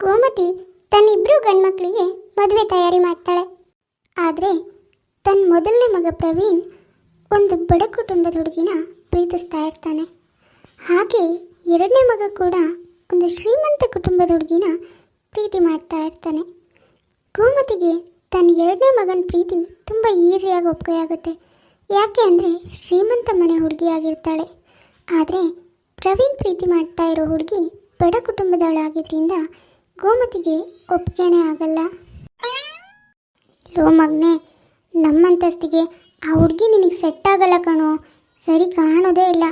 ಗೋಮತಿ ತನ್ನಿಬ್ರು ಗಂಡ್ಮಕ್ಳಿಗೆ ಮದುವೆ ತಯಾರಿ ಮಾಡ್ತಾಳೆ. ಆದರೆ ತನ್ನ ಮೊದಲನೇ ಮಗ ಪ್ರವೀಣ್ ಒಂದು ಬಡ ಕುಟುಂಬದ ಹುಡುಗಿನ ಪ್ರೀತಿಸ್ತಾ ಇರ್ತಾನೆ. ಹಾಗೆ ಎರಡನೇ ಮಗ ಕೂಡ ಒಂದು ಶ್ರೀಮಂತ ಕುಟುಂಬದ ಹುಡುಗಿನ ಪ್ರೀತಿ ಮಾಡ್ತಾ ಇರ್ತಾನೆ. ಗೋಮತಿಗೆ ತನ್ನ ಎರಡನೇ ಮಗನ ಪ್ರೀತಿ ತುಂಬ ಈಸಿಯಾಗಿ ಒಪ್ಪಿಗೆಯಾಗುತ್ತೆ ಯಾಕೆ ಅಂದರೆ ಶ್ರೀಮಂತ ಮನೆ ಹುಡುಗಿಯಾಗಿರ್ತಾಳೆ ಆದರೆ ಪ್ರವೀಣ್ ಪ್ರೀತಿ ಮಾಡ್ತಾ ಇರೋ ಹುಡುಗಿ ಬಡ ಕುಟುಂಬದವಳಾಗಿದ್ರಿಂದ ಗೋಮತಿಗೆ ಒಪ್ಪಿಗೆನೇ ಆಗಲ್ಲ. ಲೋ ಮಗ್ನೆ, ನಮ್ಮಂತಸ್ತಿಗೆ ಆ ಹುಡುಗಿ ನಿನಗೆ ಸೆಟ್ ಆಗಲ್ಲ ಕಣೋ. ಸರಿ ಕಾಣೋದೇ ಇಲ್ಲ.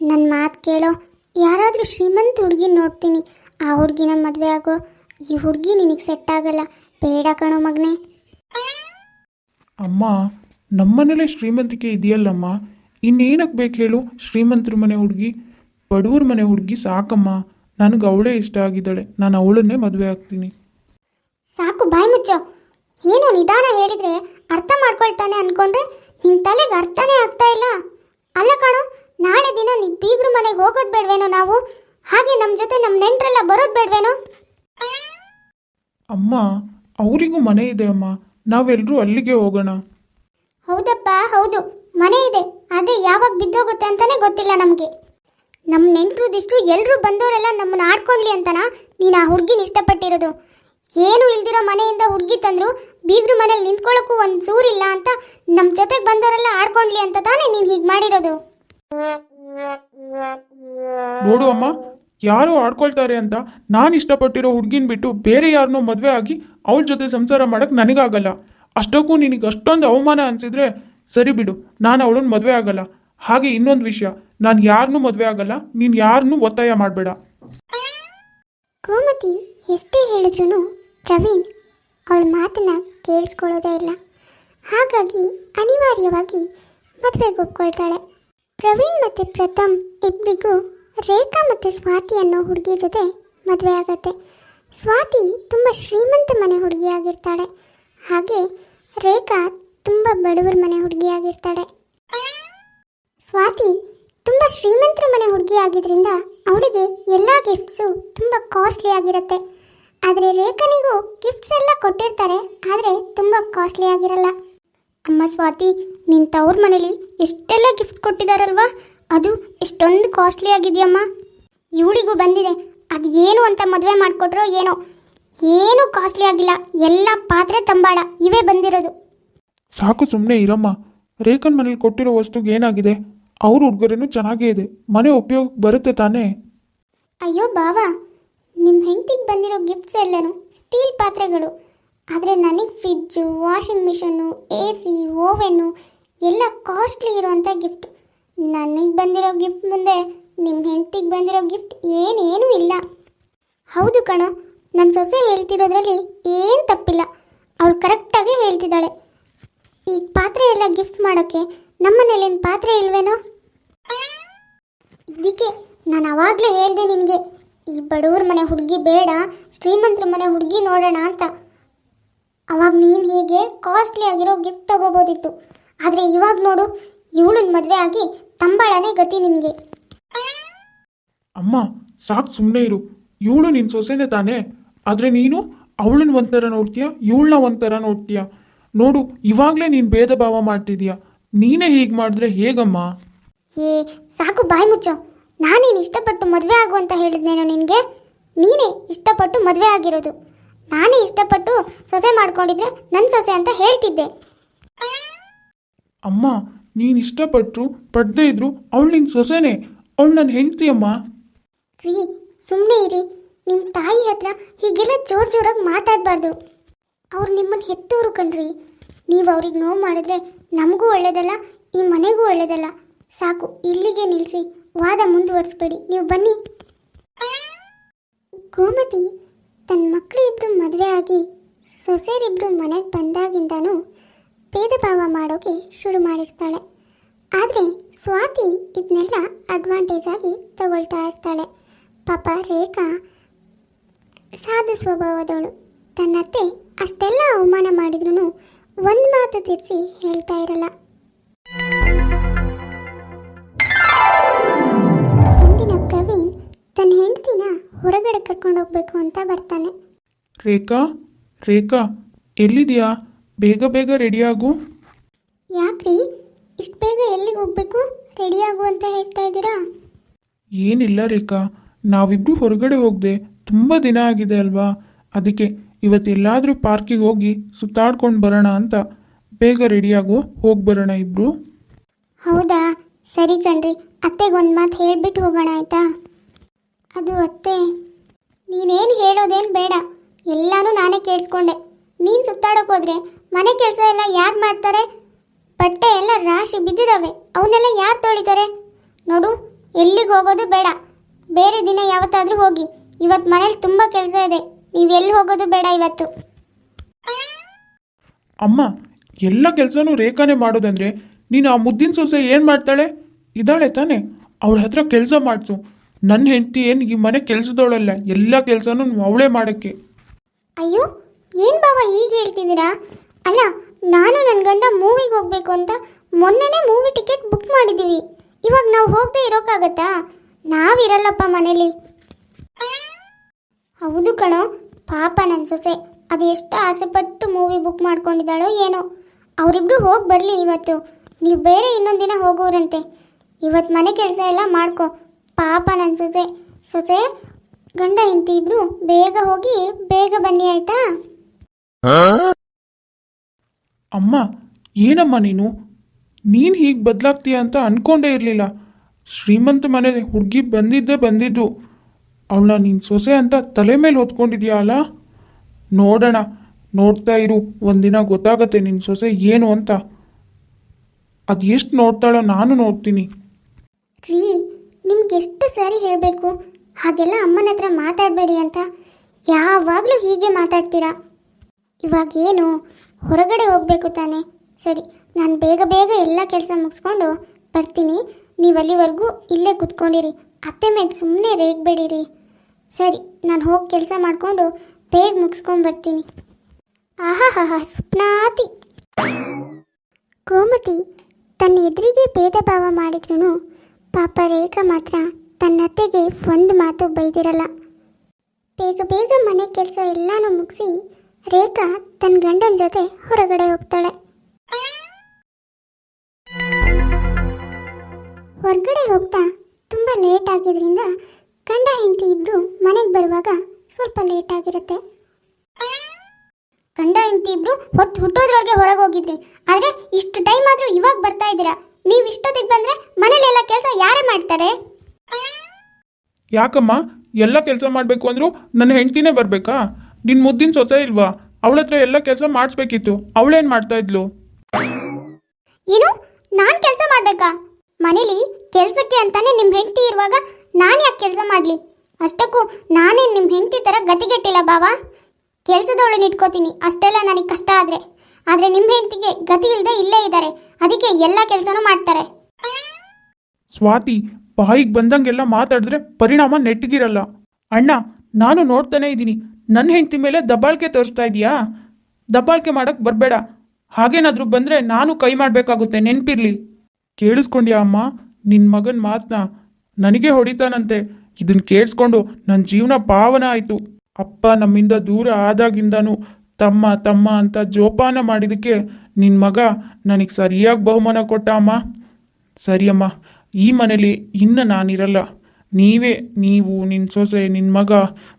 ನನ್ನ ಮಾತು ಕೇಳೋ, ಯಾರಾದರೂ ಶ್ರೀಮಂತ ಹುಡುಗಿ ನೋಡ್ತೀನಿ. ಆ ಹುಡುಗಿನ ಮದುವೆ ಆಗೋ, ಈ ಹುಡುಗಿ ನಿನಗೆ ಸೆಟ್ ಆಗಲ್ಲ. ಬೇಡ ಕಣೋ ಮಗ್ನೆ. ಅಮ್ಮ, ನಮ್ಮನೇಲೆ ಶ್ರೀಮಂತಿಕೆ ಇದೆಯಲ್ಲಮ್ಮ. ಇನ್ನೇನಕ್ಕೆ ಬೇಕು ಹೇಳು? ಶ್ರೀಮಂತರ ಮನೆ ಹುಡುಗಿ ಬಡವ್ರ ಮನೆ ಹುಡುಗಿ ಸಾಕಮ್ಮ. ನನಗೆ ಅವಳೇ ಇಷ್ಟ ಆಗಿದ್ದಾಳೆ. ನಾನು ಅವಳನ್ನೇ ಮದುವೆ ಆಗ್ತೀನಿ. ಸಾಕು ಬಾಯ್ ಮುಚ್ಚೋ. ಏನು ನಿಧಾನ ಹೇಳಿದ್ರೆ ಅರ್ಥ ಮಾಡ್ಕೊಳ್ತಾನೆ ಅನ್ಕೊಂಡ್ರೆ ನಿನ್ ತಲೆಗೆ ಅರ್ಥನೇ ಆಗ್ತಾ ಇಲ್ಲ. ಅಲ್ಲ ಕಣೋ ನಾಳೆ ದಿನ ನೀ ಬೀಗ್ರ ಮನೆಗೆ ಹೋಗೋದು ಬೇಡ್ವೇನೋ ನಾವು? ಹಾಗೆ ನಮ್ಮ ಜೊತೆ ನಮ್ಮ ನೆಂಟ್ರೆಲ್ಲ ಬರೋದು ಬೇಡ್ವೇನೋ? ಅಮ್ಮ ಅವರಿಗೂ ಮನೆ ಇದೆ ಅಮ್ಮ. ನಾವೆಲ್ಲರೂ ಅಲ್ಲಿಗೆ ಹೋಗೋಣ. ಹೌದಪ್ಪ ಹೌದು. ಮನೆ ಇದೆ. ಆದ್ರೆ ಯಾವಾಗ ಬಿದ್ದೋಗುತ್ತೆ ಅಂತಾನೆ ಗೊತ್ತಿಲ್ಲ ನಮಗೆ. ನಮ್ಮ ನೆಂಟರು ದಿಷ್ಟು ಎಲ್ಲರೂ ಬಂದವರೆಲ್ಲ ನಮ್ಮನ್ನ ಆಡ್ಕೊಳ್ಳಿ ಅಂತನ? ನೀನು ಆ ಹುಡುಗಿನ ಇಷ್ಟಪಟ್ಟಿರೋದು. ಏನು ಇಲ್ದಿರೋ ಮನೆಯಿಂದ ಹುಡುಗಿ ತಂದ್ರು ಬೀಗ್ರು ಮನೇಲಿ ನಿಂತ್ಕೊಳ್ಳೋಕ್ಕೂ ಒಂದು ಸೂರಿಲ್ಲ ಅಂತ ನಮ್ಮ ಜೊತೆಗೆ ಬಂದವರೆಲ್ಲ ಆಡ್ಕೊಳ್ಳಿ ಅಂತ ತಾನೇ ನೀನು ಹೀಗೆ ಮಾಡಿರೋದು. ನೋಡು ಅಮ್ಮ, ಯಾರು ಆಡ್ಕೊಳ್ತಾರೆ ಅಂತ ನಾನು ಇಷ್ಟಪಟ್ಟಿರೋ ಹುಡುಗಿನ ಬಿಟ್ಟು ಬೇರೆ ಯಾರನ್ನೂ ಮದುವೆ ಆಗಿ ಅವಳ ಜೊತೆ ಸಂಸಾರ ಮಾಡೋಕ್ಕೆ ನನಗಾಗಲ್ಲ. ಅಷ್ಟಕ್ಕೂ ನಿನಗೆ ಅಷ್ಟೊಂದು ಅವಮಾನ ಅನಿಸಿದ್ರೆ ಸರಿ ಬಿಡು, ನಾನು ಅವಳನ್ನ ಮದುವೆ ಆಗಲ್ಲ. ಹಾಗೆ ಇನ್ನೊಂದು ವಿಷಯ. ನಾನು ಯಾರನ್ನು ಮದುವೆ ಆಗಲ್ಲ, ನೀನು ಯಾರನ್ನೂ ಒತ್ತಾಯ ಮಾಡಬೇಡ. ಗೋಮತಿ ಎಷ್ಟೇ ಹೇಳಿದ್ರು ಪ್ರವೀಣ್ ಅವಳ ಮಾತನ್ನ ಕೇಳಿಸ್ಕೊಳ್ಳೋದೇ ಇಲ್ಲ. ಹಾಗಾಗಿ ಅನಿವಾರ್ಯವಾಗಿ ಮದುವೆಗೆ ಒಪ್ಕೊಳ್ತಾಳೆ. ಪ್ರವೀಣ್ ಮತ್ತು ಪ್ರಥಮ್ ಇಬ್ಬರಿಗೂ ರೇಖಾ ಮತ್ತು ಸ್ವಾತಿ ಅನ್ನೋ ಹುಡುಗಿ ಜೊತೆ ಮದುವೆ ಆಗತ್ತೆ. ಸ್ವಾತಿ ತುಂಬ ಶ್ರೀಮಂತ ಮನೆ ಹುಡುಗಿಯಾಗಿರ್ತಾಳೆ ಹಾಗೆ ರೇಖಾ ತುಂಬ ಬಡವರ ಮನೆ ಹುಡುಗಿಯಾಗಿರ್ತಾಳೆ ಸ್ವಾತಿ ತುಂಬ ಶ್ರೀಮಂತರ ಮನೆ ಹುಡುಗಿ ಆಗಿದ್ರಿಂದ ಅವಳಿಗೆ ಎಲ್ಲ ಗಿಫ್ಟ್ಸು ತುಂಬ ಕಾಸ್ಟ್ಲಿ ಆಗಿರುತ್ತೆ. ಆದರೆ ರೇಖನಿಗೂ ಗಿಫ್ಟ್ಸ್ ಎಲ್ಲ ಕೊಟ್ಟಿರ್ತಾರೆ, ಆದರೆ ತುಂಬ ಕಾಸ್ಟ್ಲಿ ಆಗಿರಲ್ಲ. ಅಮ್ಮ ಸ್ವಾತಿ ನಿನ್ನ ತವ್ರ ಮನೇಲಿ ಎಷ್ಟೆಲ್ಲ ಗಿಫ್ಟ್ ಕೊಟ್ಟಿದಾರಲ್ವಾ? ಅದು ಎಷ್ಟೊಂದು ಕಾಸ್ಟ್ಲಿ ಆಗಿದೆಯಮ್ಮ. ಇವಳಿಗೂ ಬಂದಿದೆ, ಅದು ಏನು ಅಂತ ಮದುವೆ ಮಾಡಿಕೊಟ್ರೋ ಏನೋ. ಏನೂ ಕಾಸ್ಟ್ಲಿ ಆಗಿಲ್ಲ, ಎಲ್ಲ ಪಾತ್ರೆ ತಂಬಾಡ ಇವೇ ಬಂದಿರೋದು. ಸಾಕು ಸುಮ್ಮನೆ ಇರಮ್ಮ. ರೇಖನ್ ಮನೇಲಿ ಕೊಟ್ಟಿರೋ ವಸ್ತುಗೆ ಏನಾಗಿದೆ? ಅವ್ರ ಉಡುಗೊರೆನೂ ಚೆನ್ನಾಗೇ ಇದೆ. ಮನೆ ಉಪಯೋಗಕ್ಕೆ ಬರುತ್ತೆ ತಾನೇ? ಅಯ್ಯೋ ಬಾವ ನಿಮ್ಮ ಹೆಂಡತಿಗೆ ಬಂದಿರೋ ಗಿಫ್ಟ್ಸ್ ಎಲ್ಲನೂ ಸ್ಟೀಲ್ ಪಾತ್ರೆಗಳು. ಆದರೆ ನನಗೆ fridge washing machine A C oven ಎಲ್ಲ ಕಾಸ್ಟ್ಲಿ ಇರೋವಂಥ ಗಿಫ್ಟ್ ನನಗೆ ಬಂದಿರೋ ಗಿಫ್ಟ್ ಮುಂದೆ ನಿಮ್ಮ ಹೆಂಡತಿಗೆ ಬಂದಿರೋ ಗಿಫ್ಟ್ ಏನೇನೂ ಇಲ್ಲ. ಹೌದು ಕಣೋ ನನ್ನ ಸೊಸೆ ಹೇಳ್ತಿರೋದ್ರಲ್ಲಿ ಏನು ತಪ್ಪಿಲ್ಲ. ಅವಳು ಕರೆಕ್ಟಾಗಿ ಹೇಳ್ತಿದ್ದಾಳೆ. ಈ ಪಾತ್ರೆ ಎಲ್ಲ ಗಿಫ್ಟ್ ಮಾಡೋಕ್ಕೆ ನಮ್ಮನೇಲೇನು ಪಾತ್ರೆ ಇಲ್ವೇನೋ? ಇದಕ್ಕೆ ನಾನು ಅವಾಗಲೇ ಹೇಳಿದೆ ನಿನಗೆ, ಈ ಬಡವ್ರ ಮನೆ ಹುಡುಗಿ ಬೇಡ, ಶ್ರೀಮಂತರ ಮನೆ ಹುಡುಗಿ ನೋಡೋಣ ಅಂತ. ಅವಾಗ ನೀನು ಹೀಗೆ ಕಾಸ್ಟ್ಲಿ ಆಗಿರೋ ಗಿಫ್ಟ್ ತಗೋಬೋದಿತ್ತು. ಆದರೆ ಇವಾಗ ನೋಡು ಇವಳನ್ನ ಮದುವೆ ಆಗಿ ತಂಬಾಳನೇ ಗತಿ ನಿನಗೆ. ಅಮ್ಮ, ಸಾಕು ಸುಮ್ಮನೆ ಇರು. ಇವಳು ನಿನ್ನ ಸೊಸೆನೇ ತಾನೇ. ಆದರೆ ನೀನು ಅವಳನ್ನ ಒಂಥರ ನೋಡ್ತೀಯ ಇವಳನ್ನ ಒಂಥರ ನೋಡ್ತೀಯ? ನೋಡು, ಇವಾಗಲೇ ನೀನು ಭೇದ ಭಾವ ಮಾಡ್ತಿದೀಯ. ನೀನೇ ಹೀಗೆ ಮಾಡಿದ್ರೆ ಹೇಗಮ್ಮ? ಏ ಸಾಕು ಬಾಯಿ ಮುಚ್ಚೋ. ನಾನೇನು ಇಷ್ಟಪಟ್ಟು ಮದುವೆ ಆಗು ಅಂತ ಹೇಳಿದ್ನೇನೋ ನಿನಗೆ? ನೀನೇ ಇಷ್ಟಪಟ್ಟು ಮದುವೆ ಆಗಿರೋದು. ನಾನೇ ಇಷ್ಟಪಟ್ಟು ಸೊಸೆ ಮಾಡ್ಕೊಂಡಿದ್ರೆ ನನ್ನ ಸೊಸೆ ಅಂತ ಹೇಳ್ತಿದ್ದೆ. ಅಮ್ಮ ನೀನು ಇಷ್ಟಪಟ್ಟರು ಪಡ್ದೇ ಇದ್ರು ಅವಳು ನಿನ್ನ ಸೊಸೆನೇ ಅವಳು ನನ್ನ ಹೆಂಡತಿ ಅಮ್ಮ. ರೀ ಸುಮ್ಮನೆ ಇರಿ. ನಿಮ್ಮ ತಾಯಿ ಹತ್ರ ಹೀಗೆಲ್ಲ ಜೋರು ಜೋರಾಗಿ ಮಾತಾಡಬಾರ್ದು. ಅವ್ರು ನಿಮ್ಮನ್ನು ಹೆತ್ತೋರು ಕಣ್ರಿ. ನೀವು ಅವ್ರಿಗೆ ನೋವು ಮಾಡಿದ್ರೆ ನಮಗೂ ಒಳ್ಳೇದಲ್ಲ ಈ ಮನೆಗೂ ಒಳ್ಳೇದಲ್ಲ. ಸಾಕು, ಇಲ್ಲಿಗೆ ನಿಲ್ಲಿಸಿ ವಾದ ಮುಂದುವರಿಸಬೇಡಿ. ನೀವು ಬನ್ನಿ. ಗೋಮತಿ ತನ್ನ ಮಕ್ಕಳಿಬ್ಬರು ಮದುವೆ ಆಗಿ ಸೊಸೆಯರಿಬ್ಬರು ಮನೆಗೆ ಬಂದಾಗಿಂದನೂ ಭೇದ ಭಾವ ಮಾಡೋಕೆ ಶುರು ಮಾಡಿರ್ತಾಳೆ. ಆದರೆ ಸ್ವಾತಿ ಇದನ್ನೆಲ್ಲ ಅಡ್ವಾಂಟೇಜ್ ಆಗಿ ತಗೊಳ್ತಾ ಇರ್ತಾಳೆ. ಪಾಪ ರೇಖಾ ಸಾಧು ಸ್ವಭಾವದವಳು. ತನ್ನತ್ತೆ ಅಷ್ಟೆಲ್ಲ ಅವಮಾನ ಮಾಡಿದ್ರೂ ಒಂದು ಮಾತು ತಿರ್ಸಿ ಹೇಳ್ತಾ ಇರಲ್ಲ. ಹೊರಗಡೆ ಕರ್ಕೊಂಡು ಹೋಗ್ಬೇಕು ಅಂತ ಬರ್ತಾನೆ. ರೇಖಾ ರೇಖಾ ಎಲ್ಲಿದೆಯಾ? ಬೇಗ ಬೇಗ ರೆಡಿಯಾಗು ಯಾಕ್ರಿ? ಇಷ್ಟು ಬೇಗ ಎಲ್ಲಿಗೆ ಹೋಗ್ಬೇಕು? ರೆಡಿ ಆಗು ಅಂತ ಹೇಳ್ತಾ ಇದ್ದೀರಾ? ಏನಿಲ್ಲ ರೇಖಾ ನಾವಿಬ್ರು ಹೊರಗಡೆ ಹೋಗದೆ ತುಂಬ ದಿನ ಆಗಿದೆ ಅಲ್ವಾ? ಅದಕ್ಕೆ ಇವತ್ತೆಲ್ಲಾದರೂ ಪಾರ್ಕಿಗೆ ಹೋಗಿ ಸುತ್ತಾಡ್ಕೊಂಡು ಬರೋಣ ಅಂತ ಬೇಗ ರೆಡಿಯಾಗು ಹೋಗಿ ಬರೋಣ ಇಬ್ರು. ಹೌದಾ? ಸರಿ ಕಣ್ರಿ ಅತ್ತೆಗೆ ಒಂದು ಮಾತು ಹೇಳ್ಬಿಟ್ಟು ಹೋಗೋಣ ಆಯ್ತಾ? ಅದು ಅತ್ತೆ. ನೀನೇನು ಹೇಳೋದೇನು ಬೇಡ. ಎಲ್ಲಾನು ನಾನೇ ಕೇಳಿಸ್ಕೊಂಡೆ. ನೀನು ಸುತ್ತಾಡೋಕೆ ಹೋದ್ರೆ ಮನೆ ಕೆಲಸ ಎಲ್ಲ ಯಾರು ಮಾಡ್ತಾರೆ? ಬಟ್ಟೆ ಎಲ್ಲ ರಾಶಿ ಬಿದ್ದಿದ್ದಾವೆ ಅವನ್ನೆಲ್ಲ ಯಾರು ತೊಳಿತಾರೆ? ನೋಡು, ಎಲ್ಲಿಗೆ ಹೋಗೋದು ಬೇಡ. ಬೇರೆ ದಿನ ಯಾವತ್ತಾದರೂ ಹೋಗಿ. ಇವತ್ತು ಮನೇಲಿ ತುಂಬ ಕೆಲಸ ಇದೆ. ನೀವು ಎಲ್ಲಿ ಹೋಗೋದು ಬೇಡ ಇವತ್ತು. ಅಮ್ಮ, ಎಲ್ಲ ಕೆಲಸನೂ ರೇಖಾನೇ ಮಾಡೋದಂದ್ರೆ ನೀನು ಆ ಮುದ್ದಿನ ಸೊಸೆ ಏನು ಮಾಡ್ತಾಳೆ? ಇದ್ದಾಳೆ ತಾನೆ. ಅವಳ ಹತ್ರ ಕೆಲಸ ಮಾಡಿಸು. ನನ್ನ ಹೆಂಡತಿ ಏನು ಈ ಮನೆ ಕೆಲಸದವಳಲ್ಲ, ಎಲ್ಲ ಕೆಲಸನೂ ಅವಳೇ ಮಾಡೋಕ್ಕೆ. ಅಯ್ಯೋ, ಏನು ಬಾವ ಈಗ ಹೇಳ್ತಿದ್ದೀರಾ? ಅಲ್ಲ, ನಾನು ನನ್ನ ಗಂಡ ಮೂವಿಗೆ ಹೋಗ್ಬೇಕು ಅಂತ ಮೊನ್ನೆನೇ ಮೂವಿ ಟಿಕೆಟ್ ಬುಕ್ ಮಾಡಿದ್ದೀವಿ. ಇವಾಗ ನಾವು ಹೋಗದೆ ಇರೋಕ್ಕಾಗತ್ತಾ ನಾವಿರಲ್ಲಪ್ಪ ಮನೇಲಿ. ಹೌದು ಕಣೋ, ಪಾಪ ನನ್ನ ಸೊಸೆ. ಅದು ಎಷ್ಟು ಆಸೆಪಟ್ಟು ಮೂವಿ ಬುಕ್ ಮಾಡ್ಕೊಂಡಿದ್ದಾಳೋ ಏನೋ. ಅವರಿಬ್ರು ಹೋಗಿ ಬರಲಿ ಇವತ್ತು. ನೀವು ಬೇರೆ ಇನ್ನೊಂದು ದಿನ ಹೋಗೋರಂತೆ. ಇವತ್ತು ಮನೆ ಕೆಲಸ ಎಲ್ಲ ಮಾಡ್ಕೊ. ಪಾಪ ನನ್ನ ಸೊಸೆ ಸೊಸೆ ಗಂಡ ಹೆಂಡತಿ ಇಬ್ರು ಬೇಗ ಹೋಗಿ ಬೇಗ ಬನ್ನಿ ಆಯ್ತಾ? ಅಮ್ಮ ಏನಮ್ಮ ನೀನು? ನೀನು ಹೀಗೆ ಬದಲಾಗ್ತೀಯ ಅಂತ ಅನ್ಕೊಂಡೇ ಇರಲಿಲ್ಲ. ಶ್ರೀಮಂತ ಮನೆ ಹುಡುಗಿ ಬಂದಿದ್ದೇ ಬಂದಿದ್ದು. ಅವಳನ್ನ ನೀನು ಸೊಸೆ ಅಂತ ತಲೆ ಮೇಲೆ ಹೊತ್ಕೊಂಡಿದ್ಯಾ ಅಲ್ಲ ನೋಡೋಣ ನೋಡ್ತಾ ಇರು. ಒಂದಿನ ಗೊತ್ತಾಗತ್ತೆ ನಿನ್ನ ಸೊಸೆ ಏನು ಅಂತ. ಅದು ಎಷ್ಟು ನೋಡ್ತಾಳೋ ನಾನು ನೋಡ್ತೀನಿ. ನಿಮ್ಗೆ ಎಷ್ಟು ಸಾರಿ ಹೇಳಬೇಕು? ಹಾಗೆಲ್ಲ ಅಮ್ಮನ ಹತ್ರ ಮಾತಾಡಬೇಡಿ ಅಂತ ಯಾವಾಗಲೂ ಹೀಗೆ ಮಾತಾಡ್ತೀರಾ? ಇವಾಗ ಏನು? ಹೊರಗಡೆ ಹೋಗಬೇಕು ತಾನೆ. ಸರಿ, ನಾನು ಬೇಗ ಬೇಗ ಎಲ್ಲ ಕೆಲಸ ಮುಗಿಸ್ಕೊಂಡು ಬರ್ತೀನಿ. ನೀವು ಅಲ್ಲಿವರೆಗೂ ಇಲ್ಲೇ ಕುತ್ಕೊಂಡಿರಿ. ಅತ್ತೆ ಮೇಲೆ ಸುಮ್ಮನೆ ರೇಗಬೇಡಿರಿ. ಸರಿ, ನಾನು ಹೋಗಿ ಕೆಲಸ ಮಾಡಿಕೊಂಡು ಬೇಗ ಮುಗಿಸ್ಕೊಂಡು ಬರ್ತೀನಿ. ಆಹಾ ಹಾ ಸುಪ್ನಾತಿ. ಗೋಮತಿ ತನ್ನ ಎದುರಿಗೆ ಭೇದ ಭಾವ ಮಾಡಿದ್ರು ಪಾಪ ರೇಖಾ ಮಾತ್ರ ತನ್ನತ್ತೆಗೆ ಒಂದು ಮಾತು ಬೈದಿರಲ್ಲ. ಬೇಗ ಬೇಗ ಮನೆ ಕೆಲಸ ಎಲ್ಲಾನು ಮುಗಿಸಿ ರೇಖಾ ತನ್ನ ಗಂಡನ ಜೊತೆ ಹೊರಗಡೆ ಹೋಗ್ತಾಳೆ. ಹೊರಗಡೆ ಹೋಗ್ತಾ ತುಂಬ ಲೇಟ್ ಆಗಿದ್ರಿಂದ ಗಂಡ ಹೆಂಡತಿ ಇಬ್ರು ಮನೆಗೆ ಬರುವಾಗ ಸ್ವಲ್ಪ ಲೇಟ್ ಆಗಿರುತ್ತೆ. ಗಂಡ ಹೆಂಡತಿ ಇಬ್ರು ಹೊತ್ತು ಹುಟ್ಟೋದ್ರೊಳಗೆ ಹೊರಗೆ ಹೋಗಿದ್ರಿ. ಆದ್ರೆ ಇಷ್ಟು ಟೈಮ್ ಆದ್ರೂ ಇವಾಗ ಬರ್ತಾ ಇದ್ದೀರಾ? ನೀವು ಇಷ್ಟೊತ್ತಿಗೆ ಬಂದ್ರೆ ಮನೇಲೆಲ್ಲ ಕೆಲಸ ಯಾರೇ ಮಾಡ್ತಾರೆ? ಯಾಕಮ್ಮ? ಎಲ್ಲ ಕೆಲಸ ಮಾಡಬೇಕು ಅಂದರೂ ನನ್ನ ಹೆಂಡ್ತಿನೇ ಬರಬೇಕಾ? ನಿನ್ನ ಮುದ್ದಿನ ಸೊಸೆ ಇಲ್ವಾ? ಅವಳ ಹತ್ರ ಎಲ್ಲ ಕೆಲಸ ಮಾಡಿಸ್ಬೇಕಿತ್ತು. ಅವಳೇನು ಮಾಡ್ತಾ ಇದ್ಲು? ಏನು? ನಾನು ಕೆಲಸ ಮಾಡಬೇಕಾ? ಮನೇಲಿ ಕೆಲಸಕ್ಕೆ ಅಂತಾನೆ ನಿಮ್ಮ ಹೆಂಡತಿ ಇರುವಾಗ ನಾನು ಯಾಕೆ ಕೆಲಸ ಮಾಡಲಿ? ಅಷ್ಟಕ್ಕೂ ನಾನೇ ನಿಮ್ಮ ಹೆಂಡತಿ ಥರ ಗತಿಗೆಟ್ಟಿಲ್ಲ ಬಾವಾ. ಕೆಲಸದವಳನ್ನ ಇಟ್ಕೋತೀನಿ ಅಷ್ಟೆಲ್ಲ ನನಗೆ ಕಷ್ಟ ಆದರೆ. ಆದರೆ ನಿಮ್ಮ ಹೆಂಡತಿಗೆ ಗತಿ ಇಲ್ಲದೆ ಇಲ್ಲೇ ಇದ್ದಾರೆ ಅದಕ್ಕೆ ಎಲ್ಲ ಕೆಲಸನೂ ಮಾಡ್ತಾರೆ. ಸ್ವಾತಿ, ಬಾಯಿಗೆ ಬಂದಂಗೆಲ್ಲ ಮಾತಾಡಿದ್ರೆ ಪರಿಣಾಮ ನೆಟ್ಟಗಿರಲ್ಲ. ಅಣ್ಣ, ನಾನು ನೋಡ್ತಾನೆ ಇದ್ದೀನಿ. ನನ್ನ ಹೆಂಡತಿ ಮೇಲೆ ದಬ್ಬಾಳಿಕೆ ತೋರಿಸ್ತಾ ಇದೀಯಾ? ದಬ್ಬಾಳಿಕೆ ಮಾಡೋಕ್ಕೆ ಬರಬೇಡ. ಹಾಗೇನಾದರೂ ಬಂದರೆ ನಾನು ಕೈ ಮಾಡಬೇಕಾಗುತ್ತೆ, ನೆನಪಿರ್ಲಿ. ಕೇಳಿಸ್ಕೊಂಡ್ಯಾ ಅಮ್ಮ? ನಿನ್ನ ಮಗನ ಮಾತನ್ನ ನನಗೆ ಹೊಡಿತಾನಂತೆ. ಇದನ್ನ ಕೇಳಿಸ್ಕೊಂಡು ನನ್ನ ಜೀವನ ಪಾವನ ಆಯಿತು. ಅಪ್ಪ ನಮ್ಮಿಂದ ದೂರ ಆದಾಗಿಂದನೂ ತಮ್ಮ ತಮ್ಮ ಅಂತ ಜೋಪಾನ ಮಾಡಿದ್ದಕ್ಕೆ ನಿನ್ನ ಮಗ ನನಗೆ ಸರಿಯಾಗಿ ಬಹುಮಾನ ಕೊಟ್ಟ ಅಮ್ಮ. ಸರಿಯಮ್ಮ ಈ ಮನೇಲಿ ಇನ್ನು ನಾನಿರಲ್ಲ. ನೀವೇ, ನೀವು ನಿನ್ನ ಸೊಸೆ ನಿನ್ನ ಮಗ,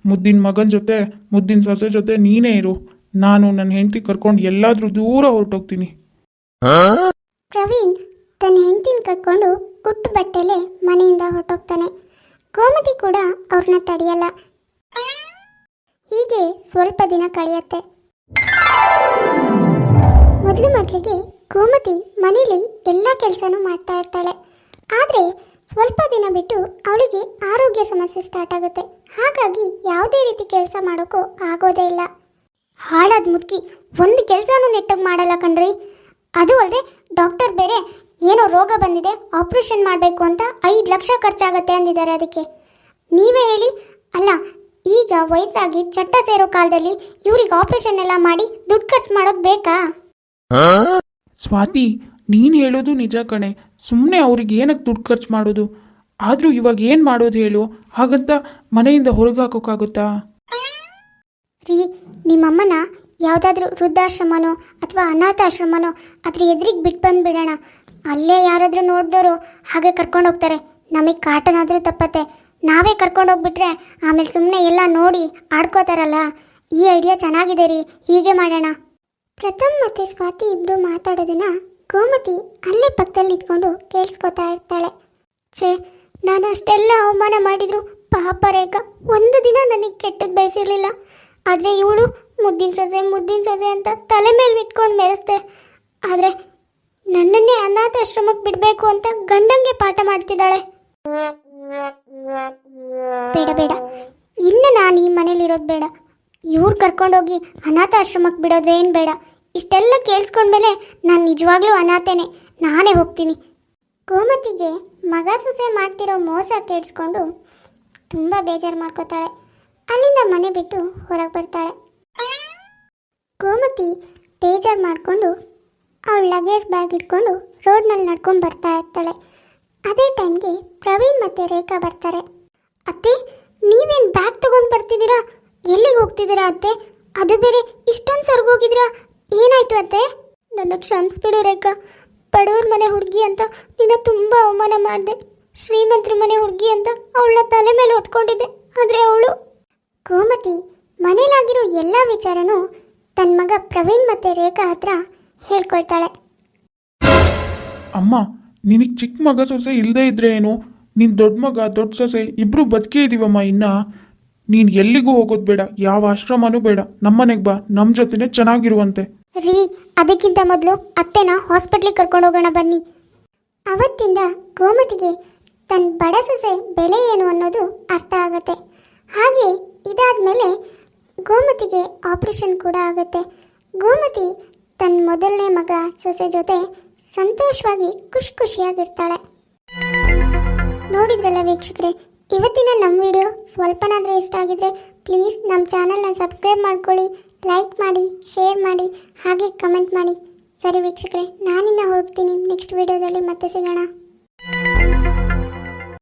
ಮುದ್ದಿನ ಮಗನ ಜೊತೆ, ಮುದ್ದಿನ ಸೊಸೆ ಜೊತೆ ನೀನೇ ಇರು. ನಾನು ನನ್ನ ಹೆಂಡತಿ ಕರ್ಕೊಂಡು ಎಲ್ಲಾದರೂ ದೂರ ಹೊರಟೋಗ್ತೀನಿ. ಪ್ರವೀಣ್ ತನ್ನ ಹೆಂಡತಿನ ಕರ್ಕೊಂಡು ಉಟ್ಟು ಬಟ್ಟೆಲೆ ಮನೆಯಿಂದ ಹೊರಟೋಗ್ತಾನೆ. ಕೋಮತಿ ಕೂಡ ಅವ್ರನ್ನ ತಡೆಯಲ್ಲ. ಹೀಗೆ ಸ್ವಲ್ಪ ದಿನ ಕಳೆಯತ್ತೆ. ಮೊದಲು ಮೊದಲಿಗೆ ಗೋಮತಿ ಮನೇಲಿ ಎಲ್ಲ ಕೆಲಸನೂ ಮಾಡ್ತಾ ಇರ್ತಾಳೆ. ಆದರೆ ಸ್ವಲ್ಪ ದಿನ ಬಿಟ್ಟು ಅವಳಿಗೆ ಆರೋಗ್ಯ ಸಮಸ್ಯೆ ಸ್ಟಾರ್ಟ್ ಆಗುತ್ತೆ. ಹಾಗಾಗಿ ಯಾವುದೇ ರೀತಿ ಕೆಲಸ ಮಾಡೋಕ್ಕೂ ಆಗೋದೇ ಇಲ್ಲ. ಹಾಳಾದ ಮುದುಕಿ ಒಂದು ಕೆಲಸನೂ ನೆಟ್ಟಗೆ ಮಾಡಲ್ಲ ಕಣ್ರಿ. ಅದು ಅಲ್ಲದೆ ಡಾಕ್ಟರ್ ಬೇರೆ ಏನೋ ರೋಗ ಬಂದಿದೆ ಆಪರೇಷನ್ ಮಾಡಬೇಕು ಅಂತ ಐದು ಲಕ್ಷ ಖರ್ಚಾಗತ್ತೆ ಅಂದಿದ್ದಾರೆ ಅದಕ್ಕೆ. ನೀವೇ ಹೇಳಿ, ಅಲ್ಲ ಈಗ ವಯಸ್ಸಾಗಿ ಚಟ್ಟ ಸೇರೋ ಕಾಲದಲ್ಲಿ ಇವ್ರಿಗೆ ಆಪರೇಷನ್ ಎಲ್ಲ ಮಾಡಿ ದುಡ್ಡು ಖರ್ಚು ಮಾಡೋದು ಬೇಕಾ? ಸ್ವಾತಿ ನೀನು ಹೇಳೋದು ನಿಜ ಕಣೆ. ಸುಮ್ಮನೆ ಅವ್ರಿಗೆ ಏನಕ್ಕೆ ದುಡ್ಡು ಖರ್ಚು ಮಾಡೋದು? ಆದರೂ ಇವಾಗ ಏನು ಮಾಡೋದು ಹೇಳು? ಹಾಗಂತ ಮನೆಯಿಂದ ಹೊರಗೆ ಹಾಕೋಕ್ಕಾಗುತ್ತಾ? ರೀ ನಿಮ್ಮಮ್ಮನ ಯಾವುದಾದ್ರೂ ವೃದ್ಧಾಶ್ರಮನೋ ಅಥವಾ ಅನಾಥಾಶ್ರಮನೋ ಅದ್ರ ಎದುರಿಗೆ ಬಿಟ್ಟು ಬಂದುಬಿಡೋಣ. ಅಲ್ಲೇ ಯಾರಾದರೂ ನೋಡಿದವರು ಹಾಗೆ ಕರ್ಕೊಂಡು ಹೋಗ್ತಾರೆ. ನಮಗೆ ಕಾಟನಾದರೂ ತಪ್ಪತ್ತೆ. ನಾವೇ ಕರ್ಕೊಂಡು ಹೋಗ್ಬಿಟ್ರೆ ಆಮೇಲೆ ಸುಮ್ಮನೆ ಎಲ್ಲ ನೋಡಿ ಆಡ್ಕೋತಾರಲ್ಲ? ಈ ಐಡಿಯಾ ಚೆನ್ನಾಗಿದೆ ರೀ, ಹೀಗೆ ಮಾಡೋಣ. ಪ್ರಥಮ್ ಮತ್ತು ಸ್ವಾತಿ ಇಬ್ಬರು ಮಾತಾಡೋದನ್ನ ಗೋಮತಿ ಅಲ್ಲೇ ಪಕ್ಕದಲ್ಲಿ ನಿಂತ್ಕೊಂಡು ಕೇಳಿಸ್ಕೊತಾ ಇರ್ತಾಳೆ. ಛೇ, ನಾನು ಅಷ್ಟೆಲ್ಲ ಅವಮಾನ ಮಾಡಿದ್ರು ಪಾಪ ರೇಖಾ, ಒಂದು ದಿನ ನನಗೆ ಕೆಟ್ಟದ್ದು ಬಯಸಿರ್ಲಿಲ್ಲ. ಆದರೆ ಇವಳು ಮುದ್ದಿನ ಸೊಸೆ ಮುದ್ದಿನ ಸೊಸೆ ಅಂತ ತಲೆ ಮೇಲೆ ಇಟ್ಕೊಂಡು ಮೆರೆಸ್ದೆ. ಆದರೆ ನನ್ನನ್ನೇ ಅನಾಥಾಶ್ರಮಕ್ಕೆ ಬಿಡಬೇಕು ಅಂತ ಗಂಡಂಗೆ ಪಾಠ ಮಾಡ್ತಿದ್ದಾಳೆ. ಬೇಡ ಬೇಡ. ಇನ್ನು ನಾನು ಈ ಮನೇಲಿರೋದು ಬೇಡ. ಇವ್ರು ಕರ್ಕೊಂಡೋಗಿ ಅನಾಥಾಶ್ರಮಕ್ಕೆ ಬಿಡೋದೇನು ಬೇಡ. ಇಷ್ಟೆಲ್ಲ ಕೇಳಿಸ್ಕೊಂಡ್ಮೇಲೆ ನಾನು ನಿಜವಾಗ್ಲೂ ಅನಾಥೇನೆ. ನಾನೇ ಹೋಗ್ತೀನಿ. ಗೋಮತಿಗೆ ಮಗ ಸೊಸೆ ಮಾಡ್ತಿರೋ ಮೋಸ ಕೇಳಿಸ್ಕೊಂಡು ತುಂಬ ಬೇಜಾರು ಮಾಡ್ಕೋತಾಳೆ. ಅಲ್ಲಿಂದ ಮನೆ ಬಿಟ್ಟು ಹೊರಗೆ ಬರ್ತಾಳೆ. ಗೋಮತಿ ಬೇಜಾರು ಮಾಡಿಕೊಂಡು ಅವಳ ಲಗೇಜ್ ಬ್ಯಾಗ್ ಇಟ್ಕೊಂಡು ರೋಡ್ನಲ್ಲಿ ನಡ್ಕೊಂಡು ಬರ್ತಾ ಇರ್ತಾಳೆ. ಅದೇ ಟೈಮ್ಗೆ ಪ್ರವೀಣ್ ಮತ್ತೆ ರೇಖಾ ಬರ್ತಾರೆ. ಅತ್ತೆ, ನೀವೇನು ಬ್ಯಾಗ್ ತಗೊಂಡು ಬರ್ತಿದ್ದೀರಾ? ಎಲ್ಲಿಗೆ ಹೋಗ್ತಿದ್ದೀರಾ ಅತ್ತೆ? ಅದು ಬೇರೆ, ಇಷ್ಟೊಂದು ಸರ್ಗೋಗಿದ್ದೀರಾ ಏನಾಯ್ತು ಅತ್ತೆ? ನನ್ನ ಕ್ಷಮಿಸ್ಬಿಡು ರೇಖಾ. ಬಡವ್ರ ಮನೆ ಹುಡುಗಿ ಅಂತ ನಿನ್ನ ತುಂಬ ಅವಮಾನ ಮಾಡಿದೆ. ಶ್ರೀಮಂತರ ಮನೆ ಹುಡುಗಿ ಅಂತ ಅವಳ ತಲೆ ಮೇಲೆ ಹೊತ್ಕೊಂಡಿದ್ದೆ. ಆದರೆ ಅವಳು? ಗೋಮತಿ, ಮನೇಲಾಗಿರೋ ಎಲ್ಲ ವಿಚಾರನೂ ತನ್ನ ಮಗ ಪ್ರವೀಣ್ ಮತ್ತೆ ರೇಖಾ ಹತ್ರ ಹೇಳ್ಕೊಳ್ತಾಳೆ. ಅಮ್ಮ ನಿನಗೆ ಚಿಕ್ಕ ಮಗ ಸೊಸೆ ಇಲ್ಲದೇ ಇದ್ರೆ ಏನು? ನಿನ್ನ ದೊಡ್ಡ ಮಗ, ದೊಡ್ಡ ಸೊಸೆ ಇಬ್ಬರು ಬದುಕೇ ಇದೀವಮ್ಮ ಇನ್ನ. ನೀನು ಎಲ್ಲಿಗೂ ಹೋಗೋದು ಬೇಡ, ಯಾವ ಆಶ್ರಮನೂ ಬೇಡ. ನಮ್ಮನೆಗೆ ಬಾ ನಮ್ಮ ಜೊತೆನೇ ಚೆನ್ನಾಗಿರುವಂತೆ. ರೀ, ಅದಕ್ಕಿಂತ ಮೊದಲು ಅತ್ತೆನ ಹಾಸ್ಪಿಟ್ಲಿಗೆ ಕರ್ಕೊಂಡು ಹೋಗೋಣ ಬನ್ನಿ. ಅವತ್ತಿಂದ ಗೋಮತಿಗೆ ತನ್ನ ಬಡ ಸೊಸೆ ಬೆಲೆ ಏನು ಅನ್ನೋದು ಅರ್ಥ ಆಗುತ್ತೆ. ಹಾಗೆ ಇದಾದ್ಮೇಲೆ ಗೋಮತಿಗೆ ಆಪರೇಷನ್ ಕೂಡ ಆಗುತ್ತೆ. ಗೋಮತಿ ತನ್ನ ಮೊದಲನೇ ಮಗ ಸೊಸೆ ಜೊತೆ ಸಂತೋಷವಾಗಿ ಖುಷಿ ಖುಷಿಯಾಗಿರ್ತಾಳೆ. ನೋಡಿದ್ರಲ್ಲ ವೀಕ್ಷಕರೆ, ಇವತ್ತಿನ ನಮ್ಮ ವಿಡಿಯೋ ಸ್ವಲ್ಪನಾದರೂ ಇಷ್ಟ ಆಗಿದ್ರೆ ಪ್ಲೀಸ್ ನಮ್ಮ ಚಾನಲ್ನ ಸಬ್ಸ್ಕ್ರೈಬ್ ಮಾಡ್ಕೊಳ್ಳಿ, ಲೈಕ್ ಮಾಡಿ, ಶೇರ್ ಮಾಡಿ, ಹಾಗೆ ಕಮೆಂಟ್ ಮಾಡಿ. ಸರಿ ವೀಕ್ಷಕರೇ, ನಾನಿನ್ನ ಹೊರಡ್ತೀನಿ ನೆಕ್ಸ್ಟ್ ವಿಡಿಯೋದಲ್ಲಿ ಮತ್ತೆ ಸಿಗೋಣ.